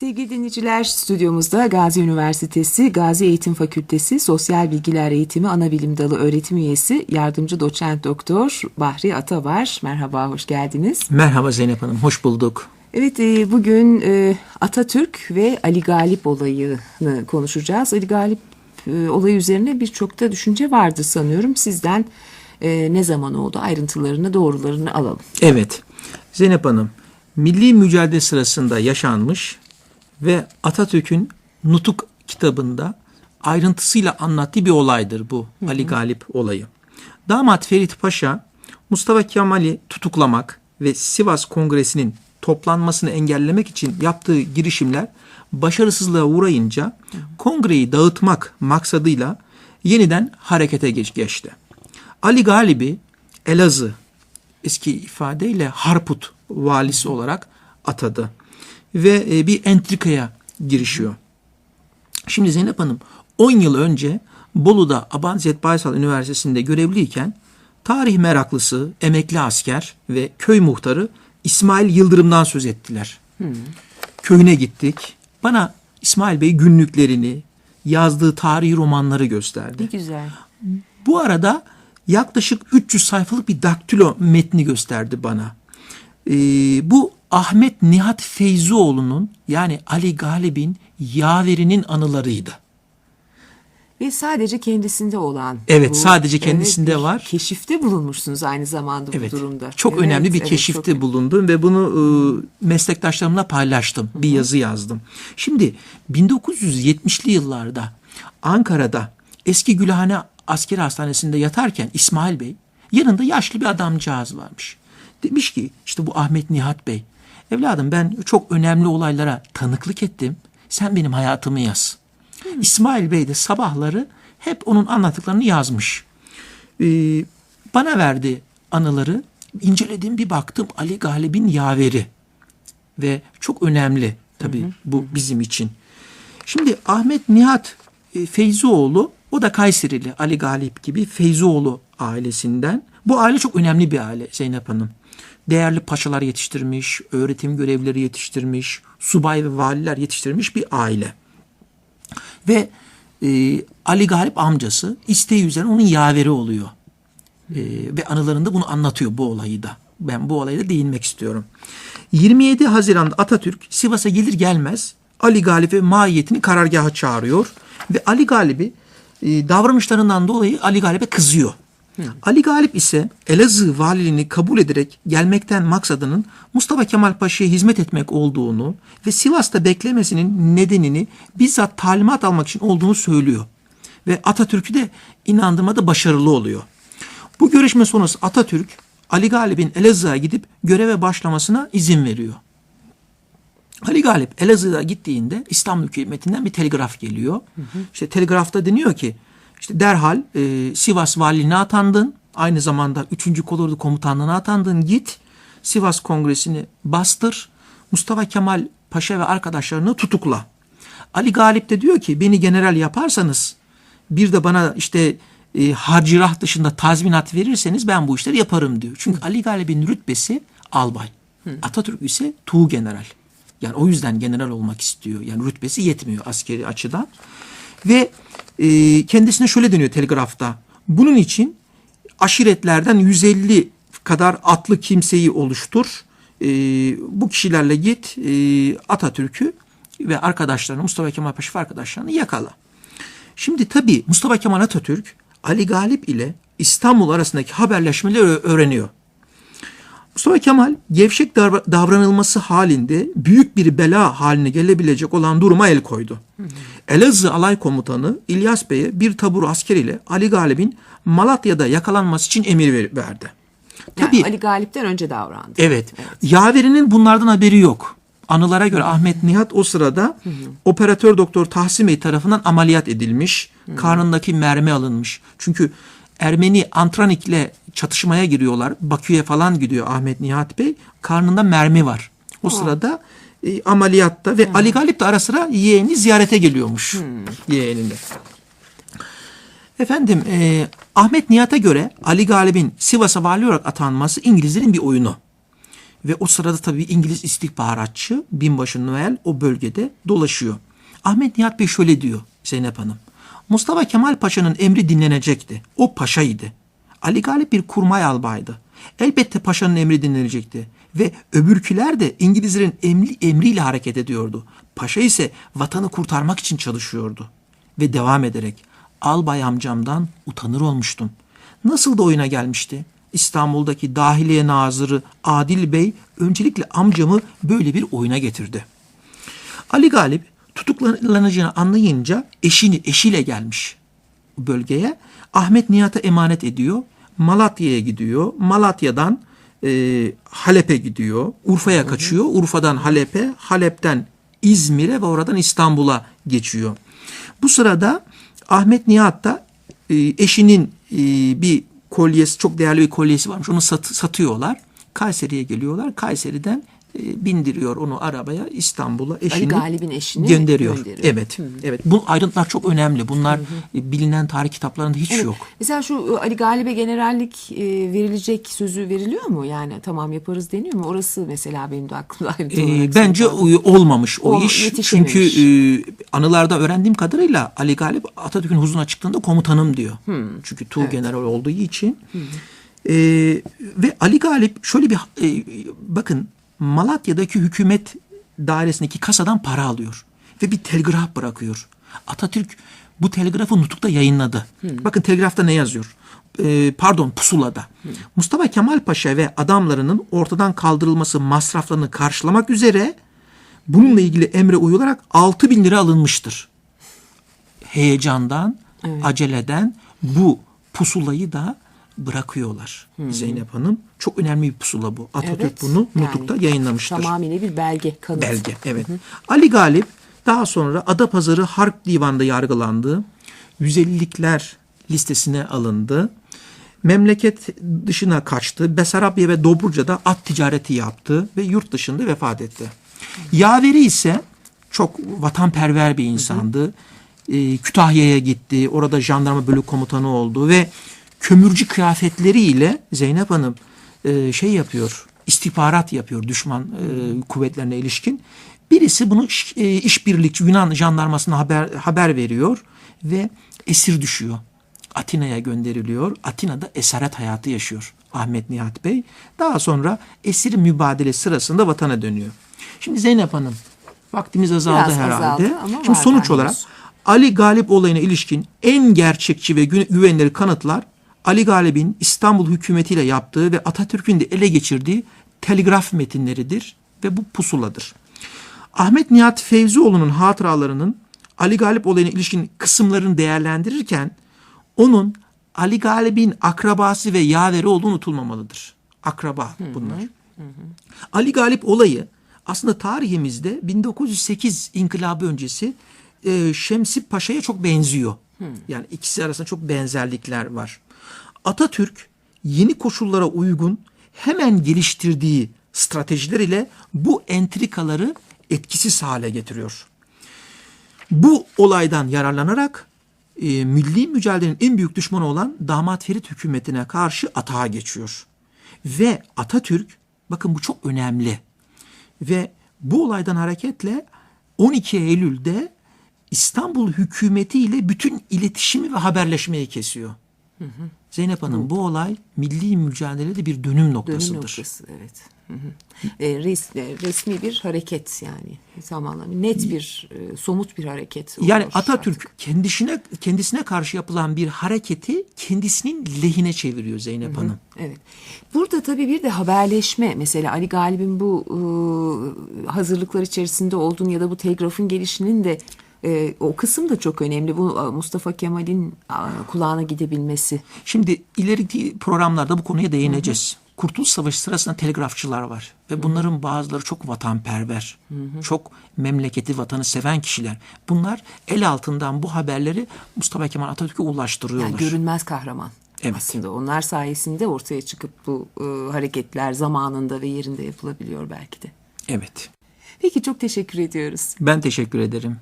Sevgili dinleyiciler, stüdyomuzda Gazi Üniversitesi Gazi Eğitim Fakültesi Sosyal Bilgiler Eğitimi Anabilim Dalı öğretim üyesi yardımcı doçent doktor Bahri Ata var. Merhaba, hoş geldiniz. Merhaba Zeynep Hanım, hoş bulduk. Evet, e, bugün e, Atatürk ve Ali Galip olayını konuşacağız. Ali Galip e, olayı üzerine birçok da düşünce vardı sanıyorum. Sizden ne zaman oldu ayrıntılarını, doğrularını alalım. Evet, Zeynep Hanım, milli mücadele sırasında yaşanmış ve Atatürk'ün Nutuk kitabında ayrıntısıyla anlattığı bir olaydır bu Ali Galip olayı. Damat Ferit Paşa Mustafa Kemal'i tutuklamak ve Sivas Kongresi'nin toplanmasını engellemek için yaptığı girişimler başarısızlığa uğrayınca kongreyi dağıtmak maksadıyla yeniden harekete geç geçti. Ali Galip'i Elazığ eski ifadeyle Harput valisi olarak atadı ve e, bir entrikaya girişiyor. Şimdi Zeynep Hanım 10 yıl önce Bolu'da Abanzet Baysal Üniversitesi'nde görevliyken tarih meraklısı, emekli asker ve köy muhtarı İsmail Yıldırım'dan söz ettiler. Köyüne gittik. Bana İsmail Bey günlüklerini, yazdığı tarihi romanları gösterdi. Ne güzel. Bu arada yaklaşık 300 sayfalık bir daktilo metni gösterdi bana. Ee, bu Ahmet Nihat Feyzioğlu'nun yani Ali Galip'in yaverinin anılarıydı. Ve sadece kendisinde olan. Evet, sadece kendisinde bir var. Keşifte bulunmuşsunuz aynı zamanda Evet. bu durumda. Çok Evet, önemli bir evet, keşifte çok- bulundum ve bunu e, meslektaşlarımla paylaştım. Bir yazı yazdım. Şimdi 1970'li yıllarda Ankara'da eski Gülhane Askeri Hastanesi'nde yatarken İsmail Bey yanında yaşlı bir adamcağız varmış. Demiş ki işte bu Ahmet Nihat Bey. Evladım ben çok önemli olaylara tanıklık ettim. Sen benim hayatımı yaz. İsmail Bey de sabahları hep onun anlattıklarını yazmış. Ee, bana verdi anıları. İnceledim bir baktım Ali Galip'in yaveri. Ve çok önemli tabii bu bizim için. Şimdi Ahmet Nihat e, Feyzioğlu o da Kayserili Ali Galip gibi Feyzioğlu ailesinden. Bu aile çok önemli bir aile Zeynep Hanım. Değerli paşalar yetiştirmiş, öğretim görevlileri yetiştirmiş, subay ve valiler yetiştirmiş bir aile. Ve e, Ali Galip amcası isteği üzerine onun yaveri oluyor. E, ve anılarında bunu anlatıyor bu olayı da. Ben bu olaya da değinmek istiyorum. 27 Haziran'da Atatürk Sivas'a gelir gelmez Ali Galip ve mahiyetini karargaha çağırıyor. Ve Ali Galip'i e, davranışlarından dolayı Ali Galip'e kızıyor. Ali Galip ise Elazığ valiliğini kabul ederek gelmekten maksadının Mustafa Kemal Paşa'ya hizmet etmek olduğunu ve Sivas'ta beklemesinin nedenini bizzat talimat almak için olduğunu söylüyor. Ve Atatürk'ü de inandırmada başarılı oluyor. Bu görüşme sonrası Atatürk Ali Galip'in Elazığ'a gidip göreve başlamasına izin veriyor. Ali Galip Elazığ'a gittiğinde İstanbul hükümetinden bir telgraf geliyor. İşte telgrafta deniyor ki işte derhal e, Sivas valiliğine atandın. Aynı zamanda 3. Kolordu komutanlığına atandın. Git Sivas Kongresi'ni bastır. Mustafa Kemal Paşa ve arkadaşlarını tutukla. Ali Galip de diyor ki beni general yaparsanız bir de bana işte e, harcırah dışında tazminat verirseniz ben bu işleri yaparım diyor. Çünkü Ali Galip'in rütbesi albay. Atatürk ise tuğ general. Yani o yüzden general olmak istiyor. Yani rütbesi yetmiyor askeri açıdan. Ve e, kendisine şöyle deniyor telgrafta. Bunun için aşiretlerden 150 kadar atlı kimseyi oluştur. E, bu kişilerle git e, Atatürk'ü ve arkadaşlarını Mustafa Kemal Paşa arkadaşlarını yakala. Şimdi tabii Mustafa Kemal Atatürk Ali Galip ile İstanbul arasındaki haberleşmeleri öğreniyor. Mustafa Kemal gevşek davra- davranılması halinde büyük bir bela haline gelebilecek olan duruma el koydu. Elazığ Alay Komutanı İlyas Bey'e bir tabur asker ile Ali Galip'in Malatya'da yakalanması için emir ver- verdi. Yani Tabii Ali Galip'ten önce davrandı. Evet. Yaverinin bunlardan haberi yok. Anılara göre Ahmet Nihat o sırada operatör doktor Tahsin Bey tarafından ameliyat edilmiş. Karnındaki mermi alınmış. Çünkü Ermeni Antranik'le çatışmaya giriyorlar. Bakü'ye falan gidiyor Ahmet Nihat Bey. Karnında mermi var. O sırada e, ameliyatta ve Ali Galip de ara sıra yeğeni ziyarete geliyormuş. Yeğenini. Efendim e, Ahmet Nihat'a göre Ali Galip'in Sivas'a vali olarak atanması İngilizlerin bir oyunu. Ve o sırada tabii İngiliz istihbaratçı Binbaşı Noel o bölgede dolaşıyor. Ahmet Nihat Bey şöyle diyor Zeynep Hanım. Mustafa Kemal Paşa'nın emri dinlenecekti. O paşaydı. Ali Galip bir kurmay albaydı. Elbette paşanın emri dinlenecekti. Ve öbürküler de İngilizlerin emri, emriyle hareket ediyordu. Paşa ise vatanı kurtarmak için çalışıyordu. Ve devam ederek albay amcamdan utanır olmuştum. Nasıl da oyuna gelmişti? İstanbul'daki Dahiliye Nazırı Adil Bey öncelikle amcamı böyle bir oyuna getirdi. Ali Galip tutuklanacağını anlayınca eşini eşiyle gelmiş bölgeye. Ahmet Nihat'a emanet ediyor. Malatya'ya gidiyor. Malatya'dan e, Halep'e gidiyor. Urfa'ya kaçıyor. Urfa'dan Halep'e, Halep'ten İzmir'e ve oradan İstanbul'a geçiyor. Bu sırada Ahmet Nihat da e, eşinin e, bir kolyesi, çok değerli bir kolyesi varmış. Onu sat- satıyorlar. Kayseri'ye geliyorlar. Kayseri'den bindiriyor onu arabaya İstanbul'a eşini Galip'in eşini gönderiyor. gönderiyor. Evet. Evet. Bu ayrıntılar çok önemli. Bunlar e, bilinen tarih kitaplarında hiç yok. Mesela şu e, Ali Galip'e generallik e, verilecek sözü veriliyor mu? Yani tamam yaparız deniyor mu? Orası mesela benim de aklımda ayrıntı Ee, bence o- olmamış o Ol- iş. Çünkü e, anılarda öğrendiğim kadarıyla Ali Galip Atatürk'ün huzuruna çıktığında komutanım diyor. Çünkü Tuğ General olduğu için. Ee, ve Ali Galip şöyle bir e, bakın Malatya'daki hükümet dairesindeki kasadan para alıyor ve bir telgraf bırakıyor. Atatürk bu telgrafı nutukta yayınladı. Bakın telgrafta ne yazıyor? Ee, pardon pusulada. Mustafa Kemal Paşa ve adamlarının ortadan kaldırılması masraflarını karşılamak üzere bununla ilgili emre uyularak 6 bin lira alınmıştır. Heyecandan, aceleden bu pusulayı da bırakıyorlar Zeynep Hanım. Çok önemli bir pusula bu. Atatürk Evet, bunu yani nutukta yayınlamıştır. Tamamıyla bir belge, kanıt. Belge, evet. Ali Galip daha sonra Adapazarı Harp Divanı'nda yargılandı. 150'likler listesine alındı. Memleket dışına kaçtı. Besarabya ve Dobruca'da at ticareti yaptı ve yurt dışında vefat etti. Yaveri ise çok vatanperver bir insandı. Ee, Kütahya'ya gitti. Orada jandarma bölük komutanı oldu ve kömürcü kıyafetleriyle Zeynep Hanım e, şey yapıyor. istihbarat yapıyor düşman e, kuvvetlerine ilişkin. Birisi bunu iş- e, işbirlikçi Yunan jandarmasına haber haber veriyor ve esir düşüyor. Atina'ya gönderiliyor. Atina'da esaret hayatı yaşıyor Ahmet Nihat Bey. Daha sonra esir mübadele sırasında vatana dönüyor. Şimdi Zeynep Hanım vaktimiz azaldı Biraz herhalde. azaldı Şimdi sonuç olarak. Ali Galip olayına ilişkin en gerçekçi ve gü- güvenilir kanıtlar Ali Galip'in İstanbul hükümetiyle yaptığı ve Atatürk'ün de ele geçirdiği telgraf metinleridir ve bu pusuladır. Ahmet Nihat Fevzioğlu'nun hatıralarının Ali Galip olayına ilişkin kısımlarını değerlendirirken onun Ali Galip'in akrabası ve yaveri olduğu unutulmamalıdır. Akraba bunlar. Ali Galip olayı aslında tarihimizde 1908 inkılabı öncesi e, Şemsi Paşa'ya çok benziyor. Yani ikisi arasında çok benzerlikler var. Atatürk yeni koşullara uygun hemen geliştirdiği stratejiler ile bu entrikaları etkisiz hale getiriyor. Bu olaydan yararlanarak e, milli mücadelenin en büyük düşmanı olan Damat Ferit hükümetine karşı atağa geçiyor. Ve Atatürk bakın bu çok önemli. Ve bu olaydan hareketle 12 Eylül'de İstanbul hükümetiyle bütün iletişimi ve haberleşmeyi kesiyor. Zeynep Hanım bu olay milli mücadelede bir dönüm Dönüm noktasıdır. noktası evet. Hı hı. E, res- e, resmi bir hareket yani zamanla net bir e, somut bir hareket. Yani Atatürk artık. kendisine kendisine karşı yapılan bir hareketi kendisinin lehine çeviriyor Zeynep Hanım. Evet. Burada tabii bir de haberleşme mesela Ali Galip'in bu e, hazırlıklar içerisinde olduğunu ya da bu telgrafın gelişinin de e, o kısım da çok önemli. Bu e, Mustafa Kemal'in e, kulağına gidebilmesi. Şimdi ileriki programlarda bu konuya değineceğiz. Kurtuluş Savaşı sırasında telgrafçılar var ve bunların bazıları çok vatanperver, çok memleketi, vatanı seven kişiler. Bunlar el altından bu haberleri Mustafa Kemal Atatürk'e ulaştırıyorlar. Yani görünmez kahraman. Evet. Aslında onlar sayesinde ortaya çıkıp bu e, hareketler zamanında ve yerinde yapılabiliyor belki de. Evet. Peki çok teşekkür ediyoruz. Ben teşekkür ederim.